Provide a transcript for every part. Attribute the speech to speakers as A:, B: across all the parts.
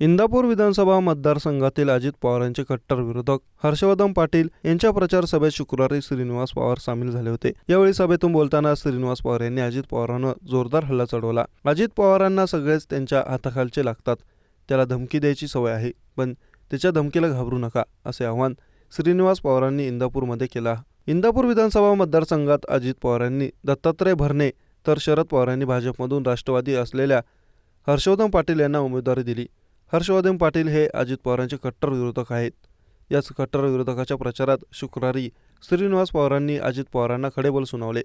A: इंदापूर विधानसभा मतदारसंघातील अजित पवारांचे कट्टर विरोधक हर्षवर्धन पाटील यांच्या प्रचार सभेत शुक्रवारी श्रीनिवास पवार सामील झाले होते. यावेळी सभेतून बोलताना श्रीनिवास पवार यांनी अजित पवारांवर जोरदार हल्ला चढवला. अजित पवारांना सगळेच त्यांच्या हाताखालचे लागतात. त्याला धमकी द्यायची सवय आहे पण त्याच्या धमकीला घाबरू नका असे आवाहन श्रीनिवास पवारांनी इंदापूरमध्ये केला. इंदापूर विधानसभा मतदारसंघात अजित पवारांनी दत्तात्रय भरणे तर शरद पवारांनी भाजपमधून राष्ट्रवादी असलेल्या हर्षवर्धन पाटील यांना उमेदवारी दिली. हर्षवर्धन पाटील हे अजित पवारांचे कट्टर विरोधक आहेत. याच कट्टर विरोधकाच्या प्रचारात शुक्रवारी श्रीनिवास पवारांनी अजित पवारांना खडेबोल सुनावले.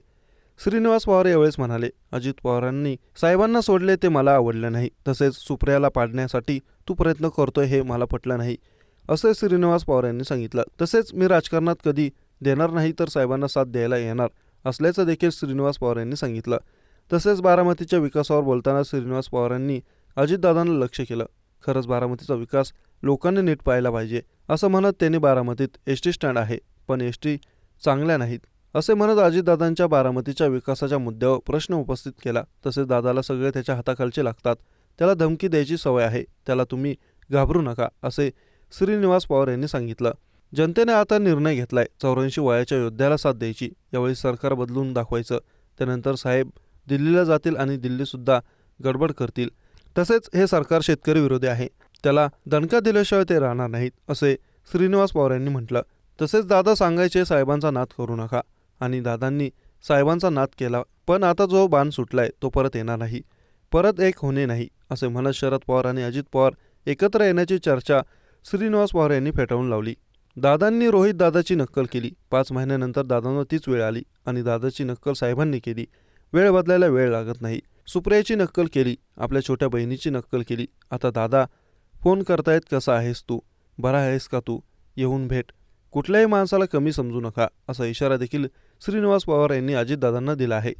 A: श्रीनिवास पवार यावेळेस म्हणाले अजित पवारांनी साहेबांना सोडले ते मला आवडले नाही. तसेच सुप्रियाला पाडण्यासाठी तू प्रयत्न करतोय हे मला पटलं नाही. असे श्रीनिवास पवार यांनी सांगितलं. तसेच मी राजकारणात कधी देणार नाही तर साहेबांना साथ द्यायला येणार. असल्याचं देखील श्रीनिवास पवार यांनी सांगितलं. तसेच बारामतीच्या विकासावर बोलताना श्रीनिवास पवारांनी अजितदादांना लक्ष केलं. खरंच बारामतीचा विकास लोकांनी नीट पाहायला पाहिजे असं म्हणत त्यांनी बारामतीत एस टी स्टँड आहे पण एस टी चांगल्या नाहीत. असे म्हणत अजितदादांच्या बारामतीच्या विकासाच्या मुद्द्यावर प्रश्न उपस्थित केला. तसेच दादाला सगळे त्याच्या हाताखालचे लागतात. त्याला धमकी द्यायची सवय आहे. त्याला तुम्ही घाबरू नका असे श्रीनिवास पवार यांनी सांगितलं. जनतेने आता निर्णय घेतलाय चौऱ्याऐंशी वयाच्या योद्ध्याला साथ द्यायची. यावेळी सरकार बदलून दाखवायचं. त्यानंतर साहेब दिल्लीला जातील आणि दिल्लीसुद्धा गडबड करतील. तसेच हे सरकार शेतकरी विरोधी आहे. त्याला दणका दिल्याशिवाय ते राहणार नाहीत असे श्रीनिवास पवार यांनी म्हटलं. तसेच दादा सांगायचे साहेबांचा नाद करू नका. आणि दादांनी साहेबांचा नाद केला पण आता जो बाण सुटलाय तो परत येणार नाही. परत एक होणे नाही असे म्हणत शरद पवार आणि अजित पवार एकत्र येण्याची चर्चा श्रीनिवास पवार यांनी फेटाळून लावली. दादांनी रोहित दादाची नक्कल केली. पाच महिन्यानंतर दादांना तीच वेळ आली आणि दादाची नक्कल साहेबांनी केली. वेळ बदलायला वेळ लागत नाही. सुप्रियाची नक्कल केली आपल्या छोट्या बहिणीची नक्कल केली. आता दादा फोन करतायत कसा आहेस तू? बरा आहेस का तू? येऊन भेट. कुठल्याही माणसाला कमी समजू नका असा इशारा देखील श्रीनिवास पवार यांनी अजितदादांना दिला आहे.